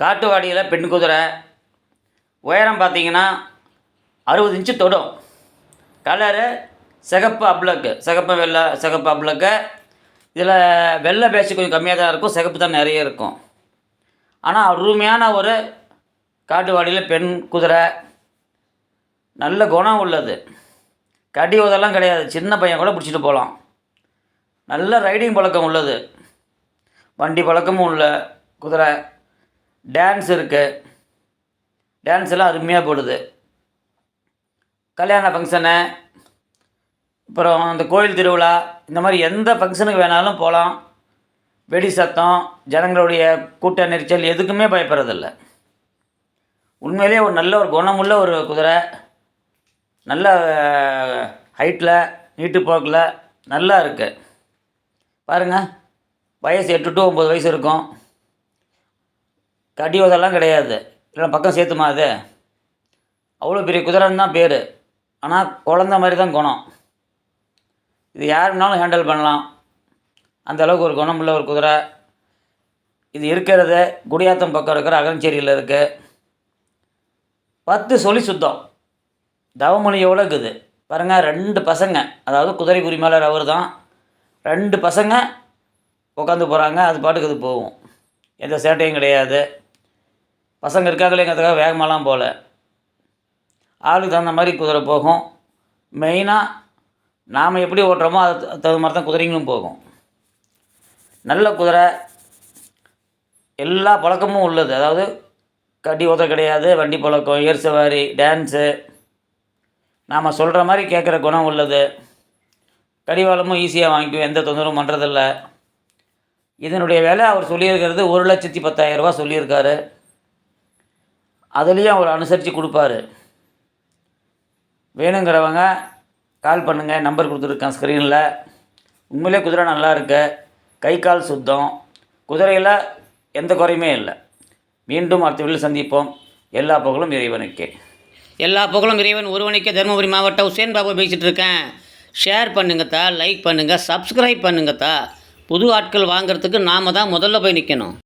காட்டுவாடியில் பெண் குதிரை உயரம் பார்த்தீங்கன்னா அறுபது இன்ச்சு தொடும். கலரு சிகப்பு அப்ளக்கு சிகப்பு வெள்ளை சிகப்பு அப்ளக்கு இதில் வெள்ளை பேச்சு கொஞ்சம் கம்மியாக தான் இருக்கும் சிகப்பு தான் நிறைய இருக்கும். ஆனால் அருமையான ஒரு காட்டுவாடியில் பெண் குதிரை. நல்ல குணம் உள்ளது. கடி உதெல்லாம் கிடையாது. சின்ன பையன் கூட பிடிச்சிட்டு போகலாம் நல்ல ரைடிங் பழக்கம் உள்ளது. வண்டி பழக்கமும் உள்ள குதிரை. டான்ஸ் இருக்குது டான்ஸ் எல்லாம் அருமையாக போடுது. கல்யாண ஃபங்க்ஷனு அப்புறம் அந்த கோயில் திருவிழா இந்த மாதிரி எந்த ஃபங்க்ஷனுக்கு வேணாலும் போகலாம் வெடி சத்தம் ஜனங்களுடைய கூட்ட நெரிச்சல் எதுக்குமே பயப்படுறதில்ல. உண்மையிலேயே ஒரு நல்ல ஒரு குணமுள்ள ஒரு குதிரை நல்ல ஹைட்டில் நீட்டு போக்கில் நல்லா இருக்குது பாருங்கள் வயசு எட்டு டு ஒம்பது வயசு இருக்கும். கடி உதெல்லாம் கிடையாது. இல்லை பக்கம் சேர்த்துமா அது? அவ்வளோ பெரிய குதிரைன்னு தான் பேர். ஆனால் குழந்த மாதிரி தான் குணம். இது யார் வேணாலும் ஹேண்டில் பண்ணலாம். அந்த அளவுக்கு ஒரு குணமுள்ள ஒரு குதிரை. இது இருக்கிறது குடியாத்தம் பக்கம் இருக்கிற அகரஞ்சேரியில் இருக்குது பத்து சொல்லி சுத்தம். தவமொழியோட இருக்குது? பாருங்கள் ரெண்டு பசங்க அதாவது குதிரை உரிமையாளர் அவர் தான் ரெண்டு பசங்க உட்காந்து போகிறாங்க அது பாட்டுக்கு அது போகும். எந்த சேட்டையும் கிடையாது. பசங்க இருக்காங்களேங்கிறதுக்காக வேகமாலாம் போகல. ஆளுக்கு தகுந்த மாதிரி குதிரை போகும். மெயினாக நாம் எப்படி ஓட்டுறோமோ அது தகுந்த மாதிரி தான் குதிரைங்களும் போகும். நல்ல குதிரை எல்லா பழக்கமும் உள்ளது. அதாவது கட்டி உத கிடையாது வண்டி பழக்கம் ஏர் சவாரி டான்ஸு நாம் சொல்கிற மாதிரி கேட்குற குணம் உள்ளது. கடிவாளமும் ஈஸியாக வாங்கிக்கும் எந்த தொந்தரவும் பண்ணுறதில்ல இதனுடைய விலை அவர் சொல்லியிருக்கிறது ஒரு லட்சத்தி பத்தாயிரரூபா சொல்லியிருக்காரு. அதுலேயும் அவர் அனுசரித்து கொடுப்பாரு. வேணுங்கிறவங்க கால் பண்ணுங்கள் நம்பர் கொடுத்துருக்கேன் ஸ்க்ரீனில் உண்மையிலே குதிரை நல்லா இருக்கு. கை கால் சுத்தம். குதிரையில் எந்த குறையுமே இல்லை. மீண்டும் அடுத்த வீட்டில் சந்திப்போம். எல்லா புகழும் இறைவனுக்கே. எல்லா புகழும் இறைவன் ஒருவனுக்கே. தருமபுரி மாவட்டம் உசேன் பாபு பேசிகிட்டு இருக்கேன். ஷேர் பண்ணுங்கத்தா லைக் பண்ணுங்கள் சப்ஸ்கிரைப் பண்ணுங்கத்தா புது ஆட்கள் வாங்குறதுக்கு நாம் தான் முதல்ல போய் நிற்கணும்